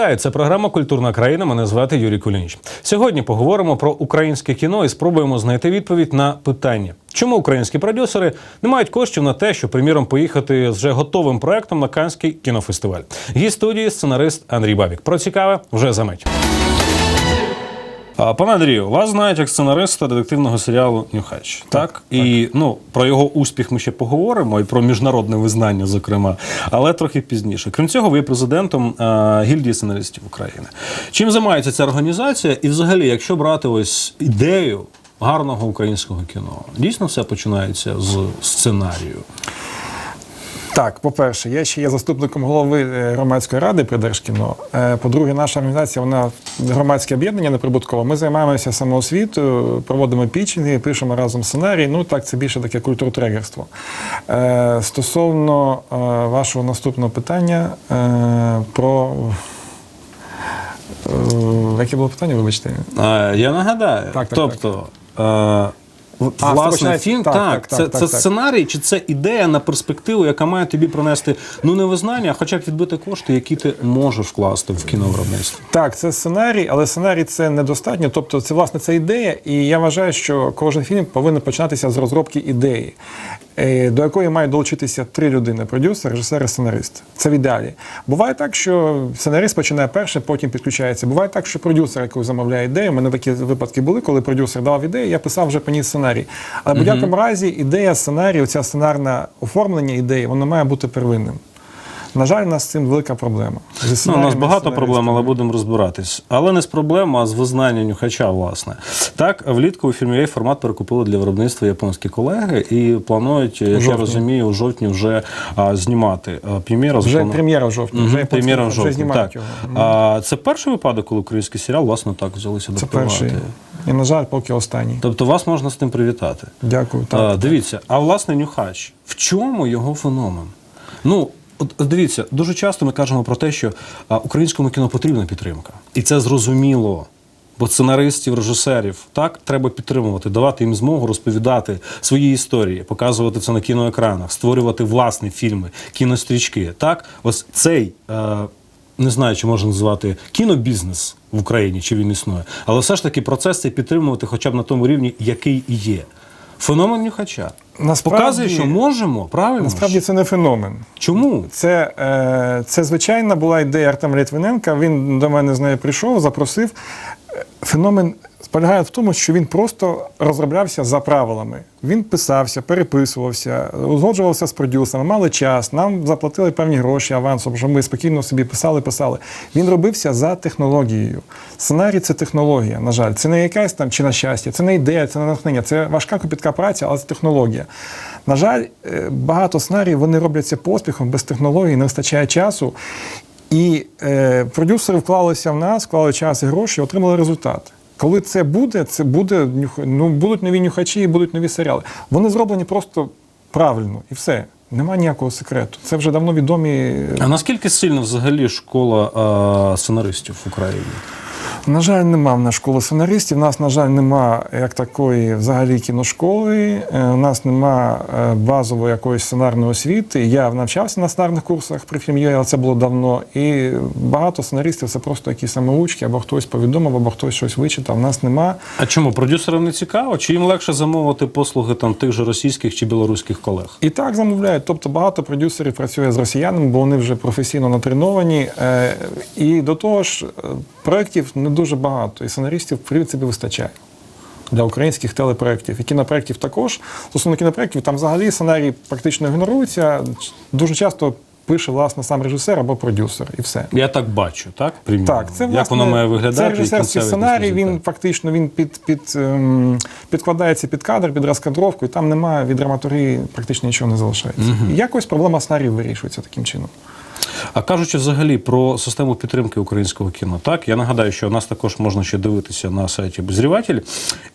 Вітаю, це програма Культурна країна. Мене звати Юрій Кулініч. Сьогодні поговоримо про українське кіно і спробуємо знайти відповідь на питання, чому українські продюсери не мають коштів на те, що, приміром, поїхати з вже готовим проектом на Канський кінофестиваль. Гість студії сценарист Андрій Бабік. Про цікаве вже за мить. Пане Андрію, вас знають як сценариста детективного серіалу Нюхач. Так, і ну про його успіх ми ще поговоримо, і про міжнародне визнання, зокрема, але трохи пізніше. Крім цього, ви є президентом гільдії сценаристів України. Чим займається ця організація? І, взагалі, якщо брати ось ідею гарного українського кіно, дійсно все починається з сценарію. Так, по-перше, я ще є заступником голови е, громадської ради при Держкіно. Е, По-друге, наша організація вона громадське об'єднання неприбуткове. Ми займаємося самоосвітою, проводимо пічинги, пишемо разом сценарій. Ну так, це більше таке культуртрегерство. Е, Стосовно вашого наступного питання про. Яке було питання, вибачте? Я нагадаю, Так, так, тобто. в- А, Власне, фільм так, так, так, це, так, це так, сценарій, чи це ідея на перспективу, яка має тобі принести ну не визнання, а хоча б відбити кошти, які ти можеш вкласти в кіновиробництво. Так, це сценарій, але сценарій це недостатньо. Тобто, це власне це ідея, і я вважаю, що кожен фільм повинен починатися з розробки ідеї, до якої мають долучитися три людини: продюсер, режисер і сценарист. Це в ідеалі. Буває так, що сценарист починає перше, потім підключається. Буває так, що продюсер, який замовляє ідею. У мене такі випадки були, коли продюсер дав ідею, я писав вже по ній сценарій. Але в будь-якому разі ідея сценарію, ця сценарне оформлення ідеї, воно має бути первинним. На жаль, у нас з цим велика проблема. Ну, у нас багато проблем, але будемо розбиратись. Але не з проблем, а з визнання нюхача, власне. Так, влітку у фільмі формат перекупили для виробництва японські колеги і планують, як я розумію, у жовтні вже а, знімати. А, Прем'єра Вже запланована. прем'єра в жовтні. Вже прем'єра в жовтні. Так. його. А, це перший випадок, коли український серіал, власне, так взялися Це допивати. перший. І, на жаль, поки останній. Тобто вас можна з тим привітати. Дякую. А, Так. дивіться, а власне нюхач, в чому його феномен? Ну, от дивіться, дуже часто ми кажемо про те, що українському кіно потрібна підтримка. І це зрозуміло. Бо сценаристів, режисерів так треба підтримувати, давати їм змогу розповідати свої історії, показувати це на кіноекранах, створювати власні фільми, кінострічки. Так, ось цей е, не знаю, чи можна називати кінобізнес в Україні, чи він існує, але все ж таки процес цей підтримувати хоча б на тому рівні, який і є. Феномен нюхача Насправді- показує, що можемо, правильно? Насправді це не феномен. Чому? Це, е, це звичайна була ідея Артема Літвиненка. Він до мене з нею прийшов, запросив. Феномен полягає в тому, що він просто розроблявся за правилами. Він писався, переписувався, узгоджувався з продюсерами, мали час, нам заплатили певні гроші авансом, що ми спокійно собі писали, писали. Він робився за технологією. Сценарій це технологія, на жаль. Це не якась там чи на щастя, це не ідея, це не натхнення, це важка копітка праця, але це технологія. На жаль, е, багато сценаріїв вони робляться поспіхом, без технології, не вистачає часу. І е, продюсери вклалися в нас, вклали час і гроші, отримали результат. Коли це буде, це буде ну, будуть нові нюхачі будуть нові серіали. Вони зроблені просто правильно і все. Нема ніякого секрету. Це вже давно відомі. А наскільки сильна взагалі школа а, сценаристів в Україні? На жаль, нема в нас школи сценаристів. У нас, на жаль, нема як такої взагалі кіношколи. Е, У нас нема е, базової якоїсь сценарної освіти. Я навчався на сценарних курсах при фільмі, але це було давно. І багато сценаристів це просто якісь самоучки, або хтось повідомив, або хтось щось вичитав. У нас нема. А чому продюсерам не цікаво? Чи їм легше замовити послуги там тих же російських чи білоруських колег? І так замовляють. Тобто багато продюсерів працює з росіянами, бо вони вже професійно натреновані. Е, І до того ж, проєктів не дуже багато, і сценаристів, в принципі, вистачає. Для українських телепроєктів. І кінопроєктів також. Стосовно кінопроєктів, там взагалі сценарій практично ігнорується. Дуже часто пише, власне, сам режисер або продюсер, і все. Я так бачу, так? Примірно. Так, це Як воно має виглядати? Це режисерський сценарій. Він фактично він під, під, ем, підкладається під кадр, під розкадровку, і там немає від драматургії практично нічого не залишається. І якось проблема сценаріїв вирішується таким чином. А кажучи взагалі про систему підтримки українського кіно, так я нагадаю, що нас також можна ще дивитися на сайті Безріватель.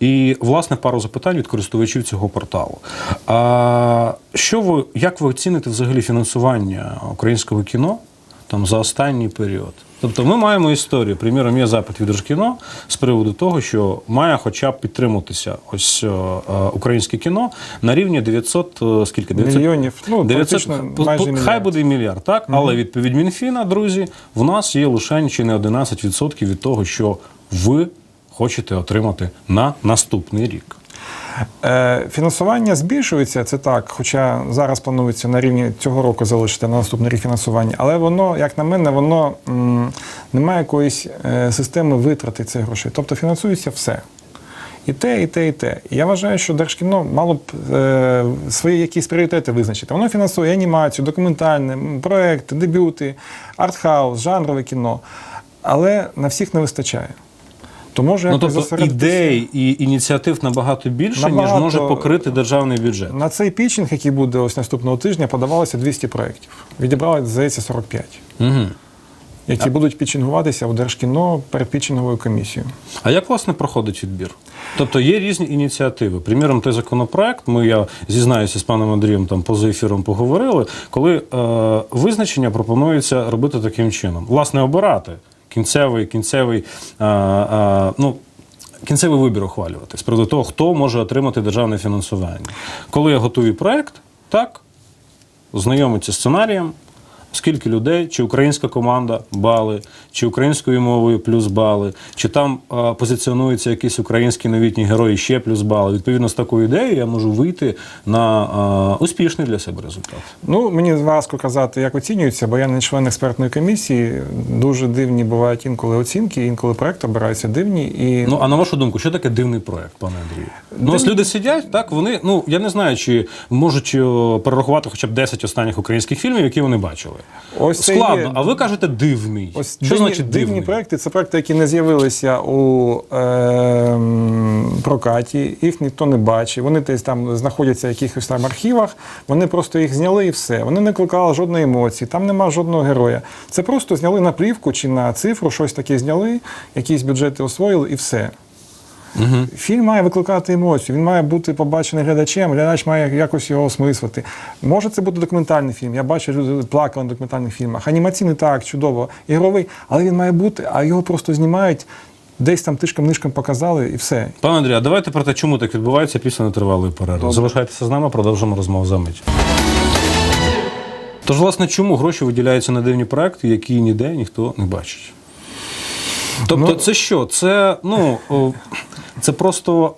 І власне пару запитань від користувачів цього порталу. А що ви як ви оціните взагалі фінансування українського кіно там за останній період? Тобто ми маємо історію. Приміром, є запит від Держкіно з приводу того, що має хоча б підтримуватися ось е, е, українське кіно на рівні 900, е, скільки? 900, Мільйонів, ну, 900, практично майже хай буде і мільярд, так? Але відповідь Мінфіна, друзі, в нас є лише чи не 11% від того, що ви хочете отримати на наступний рік. Е, Фінансування збільшується, це так, хоча зараз планується на рівні цього року залишити на наступний рік фінансування, але воно, як на мене, воно не має якоїсь е, системи витрати цих грошей. Тобто фінансується все. І те, і те, і те. І я вважаю, що Держкіно мало б е, свої якісь пріоритети визначити. Воно фінансує анімацію, документальне, проекти, дебюти, артхаус, жанрове кіно. Але на всіх не вистачає. То може Ну, тобто зосередитися- ідей і ініціатив набагато більше, ніж може покрити державний бюджет. На цей пітчинг, який буде ось наступного тижня, подавалося 200 проєктів. Відібрали, здається, 45, Угу. які будуть пітчингуватися у Держкіно перед пітчинговою комісією. А як власне проходить відбір? Тобто є різні ініціативи. Приміром, той законопроект, ми я зізнаюся з паном Андрієм там поза ефіром поговорили, коли е, визначення пропонується робити таким чином: власне, обирати кінцевий, кінцевий, а, а, ну. Кінцевий вибір ухвалювати з приводу того, хто може отримати державне фінансування. Коли я готую проект, так, знайомиться з сценарієм, скільки людей, чи українська команда бали, чи українською мовою плюс бали, чи там е, позиціонуються якісь українські новітні герої ще плюс бали. Відповідно, з такою ідеєю я можу вийти на е, успішний для себе результат. Ну, мені важко казати, як оцінюється, бо я не член експертної комісії. Дуже дивні бувають інколи оцінки, інколи проект обираються дивні. І Ну а на вашу думку, що таке дивний проект, пане Андрію? Ну, ось люди сидять, так вони ну я не знаю, чи можуть е, перерахувати хоча б 10 останніх українських фільмів, які вони бачили. Ось це Складно, є- а ви кажете дивний. Ось що дивні, значить дивні проекти це проекти, які не з'явилися у е, прокаті, їх ніхто не бачив. Вони десь там знаходяться в якихось там архівах. Вони просто їх зняли і все. Вони не викликали жодної емоції, там нема жодного героя. Це просто зняли на плівку чи на цифру, щось таке зняли, якісь бюджети освоїли і все. Фільм має викликати емоцію, він має бути побачений глядачем, глядач має якось його осмислити. Може це бути документальний фільм. Я бачу, люди плакали на документальних фільмах. Анімаційний так, чудово, ігровий, але він має бути, а його просто знімають, десь там тишком-нишком показали і все. Пане Андрію, а давайте про те, чому так відбувається після нетривалої перерви. Залишайтеся з нами, продовжимо розмову за мить. Тож, власне, чому гроші виділяються на дивні проекти, які ніде ніхто не бачить? Тобто, Ну- це що? Це ну. Це просто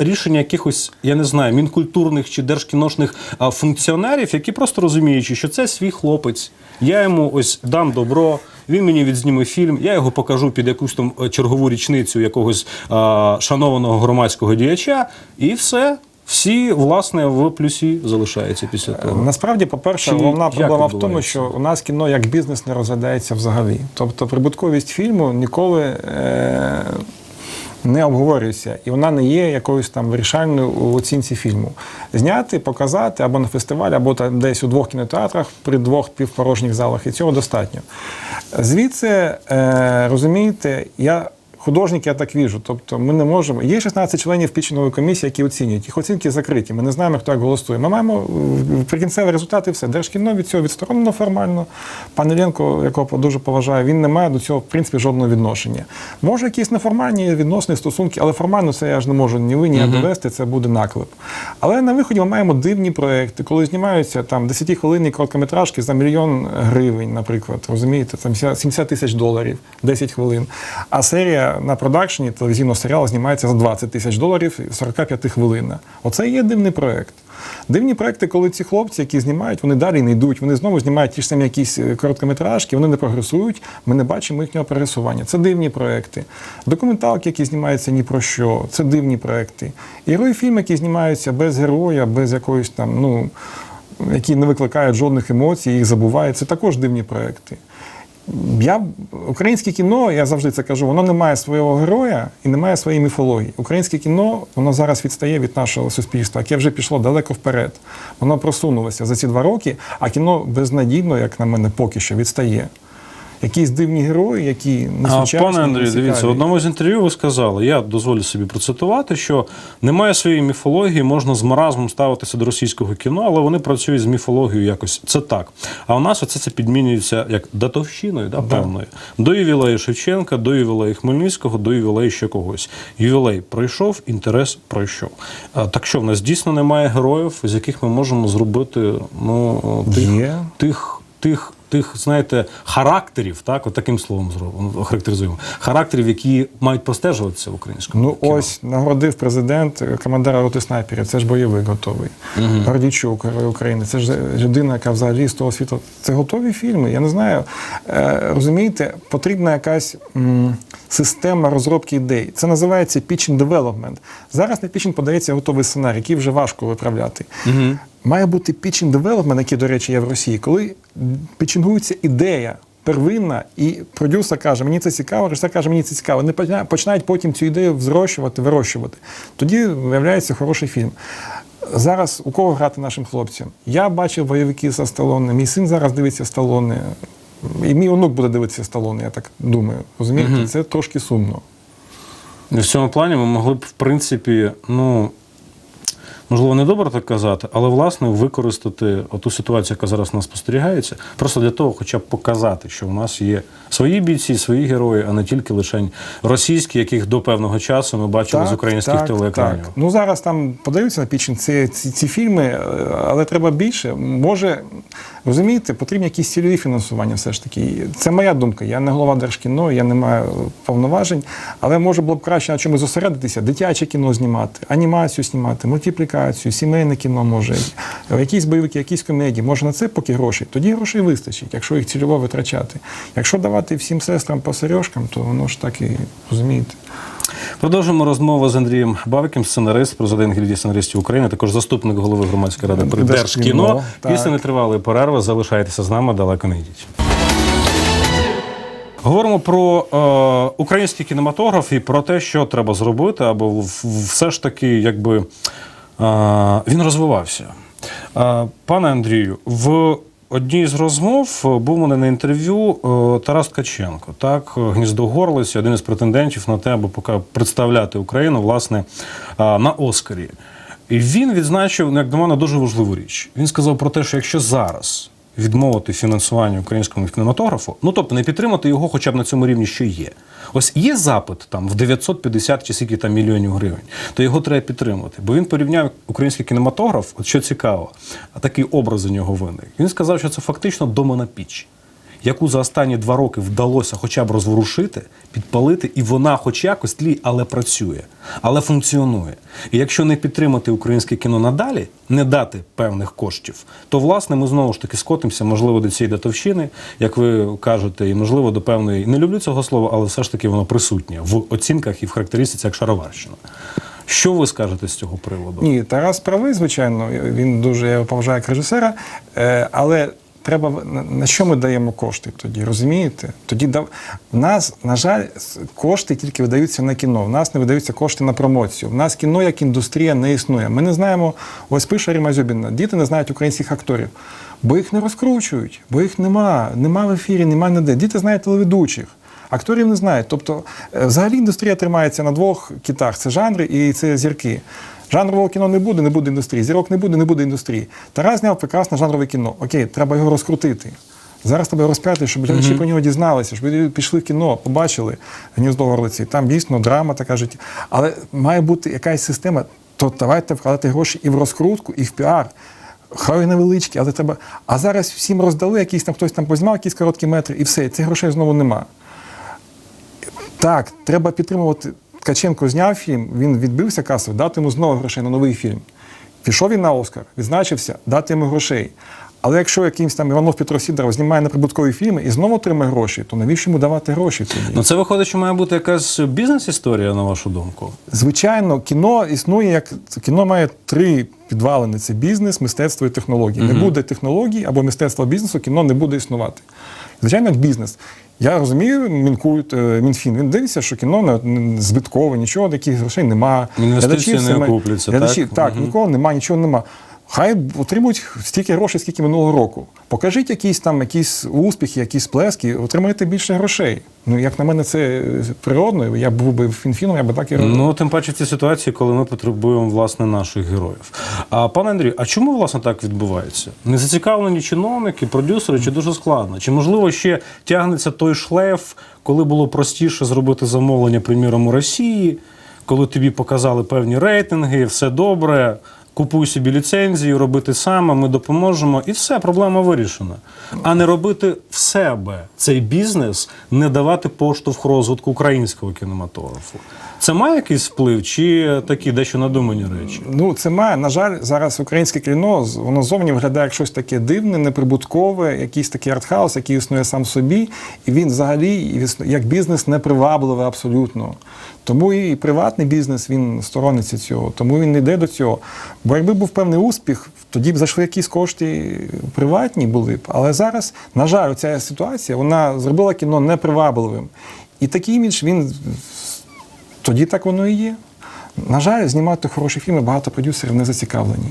е, рішення якихось, я не знаю, мінкультурних чи держкіношних е, функціонерів, які просто розуміючи, що це свій хлопець. Я йому ось дам добро, він мені відзніме фільм, я його покажу під якусь там е, чергову річницю якогось е, шанованого громадського діяча, і все. Всі, власне, в плюсі залишаються після того. Насправді, по-перше, головна проблема в тому, що у нас кіно як бізнес не розглядається взагалі. Тобто прибутковість фільму ніколи е- не обговорюється, і вона не є якоюсь там вирішальною у оцінці фільму. Зняти, показати або на фестивалі, або там десь у двох кінотеатрах при двох півпорожніх залах, і цього достатньо. Звідси, е- розумієте, я. Художник я так віжу. Тобто ми не можемо. Є 16 членів пічної комісії, які оцінюють. Їх оцінки закриті. Ми не знаємо, хто як голосує. Ми маємо е, прикінцевий результат і все. Держкіно від цього відсторонено формально. Пан Іллєнко, якого дуже поважаю, він не має до цього в принципі жодного відношення. Може, якісь неформальні відносини стосунки, але формально це я ж не можу ні ви, ні я довести. Це буде наклеп. Але на виході ми маємо дивні проекти, коли знімаються там 10-хвилинні короткометражки за мільйон гривень, наприклад. Розумієте, там 70 тисяч доларів, 10 хвилин. А серія на продакшені телевізійного серіалу знімається за 20 тисяч доларів 45 хвилина. Оце є дивний проект. Дивні проекти, коли ці хлопці, які знімають, вони далі не йдуть, вони знову знімають ті ж самі якісь е, короткометражки, вони не прогресують, ми не бачимо їхнього прогресування. Це дивні проекти. Документалки, які знімаються ні про що, це дивні проекти. Ігрові фільми, які знімаються без героя, без якоїсь там, ну, які не викликають жодних емоцій, їх забувають, це також дивні проекти. Я, українське кіно, я завжди це кажу, воно не має свого героя і не має своєї міфології. Українське кіно воно зараз відстає від нашого суспільства, яке вже пішло далеко вперед. Воно просунулося за ці два роки, а кіно безнадійно, як на мене, поки що відстає. Якісь дивні герої, які не сучасні, пане Андрію, дивіться, в одному з інтерв'ю ви сказали, я дозволю собі процитувати, що немає своєї міфології, можна з маразмом ставитися до російського кіно, але вони працюють з міфологією якось. Це так. А у нас оце це підмінюється як датовщиною, да, певною. До ювілею Шевченка, до ювілею Хмельницького, до ювілею ще когось. Ювілей пройшов, інтерес пройшов. А, так що в нас дійсно немає героїв, з яких ми можемо зробити ну, тих, тих, тих, тих, знаєте, характерів, так, от таким словом зробимо, характеризуємо. Характерів, які мають простежуватися в українському. Ну кіно. ось нагородив президент е, командира роти снайперів. Це ж бойовий готовий. Гордійчук, герой України. Це ж людина, яка взагалі з того світу. Це готові фільми. Я не знаю. Е, розумієте, потрібна якась м, система розробки ідей. Це називається pitching development. Зараз на pitching подається готовий сценарій, який вже важко виправляти. Має бути pitching development, який, до речі, є в Росії, коли пічингується ідея. Первинна, і продюсер каже, мені це цікаво, режисер каже, мені це цікаво. Вони починають потім цю ідею взрощувати, вирощувати. Тоді виявляється хороший фільм. Зараз у кого грати нашим хлопцям? Я бачив бойовики за Сталоне, мій син зараз дивиться Сталоне, і мій онук буде дивитися Сталоне, я так думаю. Розумієте, це трошки сумно. В цьому плані ми могли б, в принципі, ну. Можливо, не добре так казати, але власне використати ту ситуацію, яка зараз у нас спостерігається, просто для того, хоча б показати, що у нас є свої бійці, свої герої, а не тільки лише російські, яких до певного часу ми бачили з українських телеекранів. Так. Ну зараз там подаються на пічень ці, ці, ці фільми, е, але треба більше. Може, розумієте, потрібні якісь цільові фінансування все ж таки. Це моя думка. Я не голова Держкіно, я не маю повноважень, але може було б краще на чомусь зосередитися, дитяче кіно знімати, анімацію знімати, мультиплікацію, сімейне кіно може, якісь бойовики, якісь комедії. Може на це поки грошей. Тоді грошей вистачить, якщо їх цільово витрачати. Якщо давати всім сестрам по сережкам, то воно ж так і розумієте. Продовжуємо розмову з Андрієм Бавиким, сценарист, президент гільдії сценаристів України, також заступник голови громадської ради при Держкіно, Держкіно. Після нетривалої перерви залишайтеся з нами, далеко не йдіть. Говоримо про е, український кінематограф і про те, що треба зробити, аби все ж таки, якби е, він розвивався. Е, пане Андрію, в одній з розмов е, був мене на інтерв'ю е, Тарас Ткаченко, так, гніздогорлиць, гніздо горлиці, один із претендентів на те, аби поки представляти Україну власне е, на Оскарі. І він відзначив, ну, як до мене, дуже важливу річ. Він сказав про те, що якщо зараз відмовити фінансування українському кінематографу, ну тобто не підтримати його хоча б на цьому рівні, що є. Ось є запит там в 950 чи скільки там мільйонів гривень, то його треба підтримати. Бо він порівняв український кінематограф, от що цікаво, а такий образ у нього виник. Він сказав, що це фактично домана піч, яку за останні два роки вдалося хоча б розворушити, підпалити, і вона, хоч якось тлі, але працює, але функціонує. І якщо не підтримати українське кіно надалі, не дати певних коштів, то власне ми знову ж таки скотимося, можливо, до цієї датовщини, як ви кажете, і можливо до певної не люблю цього слова, але все ж таки воно присутнє в оцінках і в характеристиці як шароварщина. Що ви скажете з цього приводу? Ні, Тарас правий, звичайно. Він дуже я поважаю як режисера, е, але. Треба на- що ми даємо кошти тоді, розумієте? Тоді дав в нас, на жаль, кошти тільки видаються на кіно. В нас не видаються кошти на промоцію. В нас кіно як індустрія не існує. Ми не знаємо, ось пише Ріма Зюбіна, діти не знають українських акторів, бо їх не розкручують, бо їх нема, нема в ефірі, нема ніде. Діти знають телеведучих. Акторів не знають. Тобто, е, взагалі індустрія тримається на двох китах: це жанри і це зірки. Жанрового кіно не буде, не буде індустрії. Зірок не буде, не буде індустрії. Тарас зняв прекрасне жанрове кіно. Окей, треба його розкрутити. Зараз треба розп'яти, щоб глядачі про нього дізналися, щоб пішли в кіно, побачили гніздо горлиці. Там дійсно драма така життя. Але має бути якась система, то давайте вкладати гроші і в розкрутку, і в піар. Хай невеличкі, але треба. А зараз всім роздали, якийсь там хтось там познімав якісь короткі метри, і все, цих грошей знову нема. Так, треба підтримувати. Ткаченко зняв фільм, він відбився касово, дати йому знову грошей на новий фільм. Пішов він на Оскар, відзначився, дати йому грошей. Але якщо якийсь там Іванов Петров Сідоров знімає неприбуткові фільми і знову отримає гроші, то навіщо йому давати гроші тоді? Ну це виходить, що має бути якась бізнес-історія, на вашу думку. Звичайно, кіно існує як кіно має три підвалини: це бізнес, мистецтво і технології. Не буде технологій або мистецтва бізнесу, кіно не буде існувати. Звичайно, як бізнес. Я розумію, Мінкульт, е, Мінфін. Він дивиться, що кіно не- збиткове, нічого, таких грошей нема. Інвестиції не окупляться, так? Так, нікого нема, нічого нема. Хай отримують стільки грошей, скільки минулого року. Покажіть якісь там якісь успіхи, якісь сплески, отримаєте більше грошей. Ну, як на мене, це е, природно. Я був би фінфіном, я би так і робив. Ну, тим паче в цій ситуації, коли ми потребуємо власне наших героїв. А пане Андрію, а чому власне так відбувається? Не зацікавлені чиновники, продюсери, чи дуже складно? Чи можливо ще тягнеться той шлейф, коли було простіше зробити замовлення, приміром, у Росії, коли тобі показали певні рейтинги, все добре. Купуй собі ліцензію, робити саме, ми допоможемо, і все, проблема вирішена. А не робити в себе цей бізнес, не давати поштовх розвитку українського кінематографу. Це має якийсь вплив, чи такі дещо надумані речі? Ну, це має, на жаль, зараз українське кіно, воно зовні виглядає як щось таке дивне, неприбуткове, якийсь такий артхаус, який існує сам собі, і він взагалі як бізнес непривабливий абсолютно. Тому і приватний бізнес він сторониться цього, тому він не йде до цього. Бо якби був певний успіх, тоді б зайшли якісь кошти приватні були б. Але зараз, на жаль, ця ситуація вона зробила кіно непривабливим. І такий імідж він тоді так воно і є. На жаль, знімати хороші фільми багато продюсерів не зацікавлені.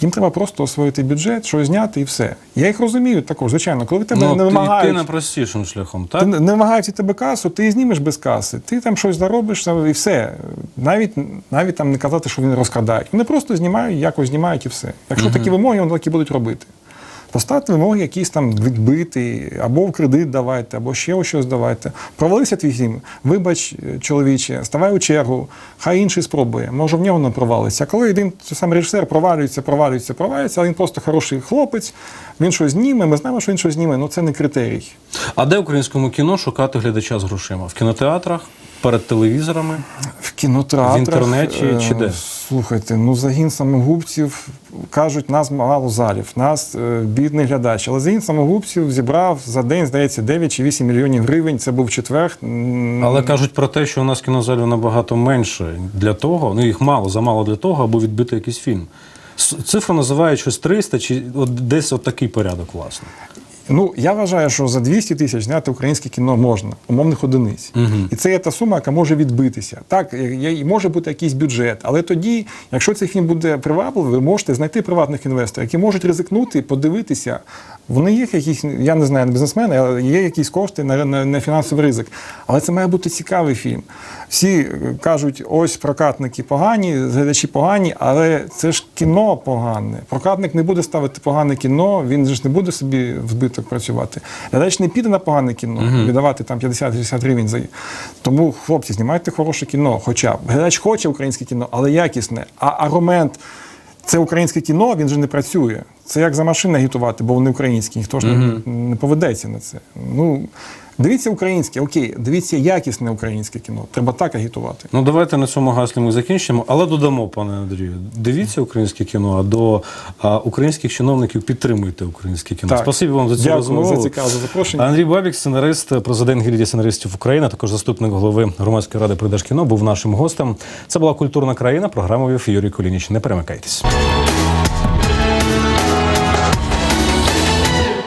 Їм треба просто освоїти бюджет, щось зняти і все. Я їх розумію також, звичайно, коли тебе Ну, не вимагають. ти найпростішим шляхом, так? Ти не вимагають від тебе касу, ти і знімеш без каси. Ти там щось заробиш і все. Навіть, навіть там не казати, що вони розкрадають. Вони просто знімають, якось знімають і все. Якщо такі вимоги, вони так і будуть робити. Поставте вимоги якісь там відбити, або в кредит давайте, або ще щось давайте. Провалився твій фільм, вибач, е, чоловіче, ставай у чергу, хай інший спробує. Може в нього не провалиться. Коли один самий режисер провалюється, провалюється, провалюється, але він просто хороший хлопець, він щось зніме, ми знаємо, що він щось зніме, ну це не критерій. А де українському кіно шукати глядача з грошима? В кінотеатрах, перед телевізорами? В кінотеатрах. В інтернеті е, чи де? Слухайте, ну загін самогубців кажуть, нас мало залів, нас е, бідний глядач. Але загін самогубців зібрав за день, здається, 9 чи 8 мільйонів гривень. Це був четвер. Але кажуть про те, що у нас кінозалів набагато менше для того, ну їх мало, замало для того, аби відбити якийсь фільм. Цифру називають щось 300, чи от десь от такий порядок, власне. Ну, я вважаю, що за 200 тисяч зняти українське кіно можна, умовних одиниць. І це є та сума, яка може відбитися. Так, є- може бути якийсь бюджет, але тоді, якщо цей фільм буде привабливий, ви можете знайти приватних інвесторів, які можуть ризикнути, подивитися. Вони є якісь, я не знаю, не бізнесмени, але є якісь кошти на, на, на фінансовий ризик. Але це має бути цікавий фільм. Всі е, кажуть, ось прокатники погані, глядачі погані, але це ж кіно погане. Прокатник не буде ставити погане кіно, він же ж не буде собі в збиток працювати. Глядач не піде на погане кіно, віддавати там 50-60 гривень за. Тому, хлопці, знімайте хороше кіно. Хоча б глядач хоче українське кіно, але якісне. А аргумент. Це українське кіно, він же не працює. Це як за машини агітувати, бо вони українські, ніхто ж не, не поведеться на це. Ну, дивіться українське, окей, дивіться якісне українське кіно. Треба так агітувати. Ну давайте на цьому гаслі ми закінчимо, але додамо, пане Андрію. Дивіться українське кіно, а до а, українських чиновників підтримуйте українське кіно. Так. Спасибі вам за цю Дякую розмову. за цікаве запрошення. Андрій Бабік, сценарист, президент гільдії сценаристів України, також заступник голови громадської ради «Придержкіно», був нашим гостем. Це була культурна країна. Програму вів Юрій Колініч. Не перемикайтесь.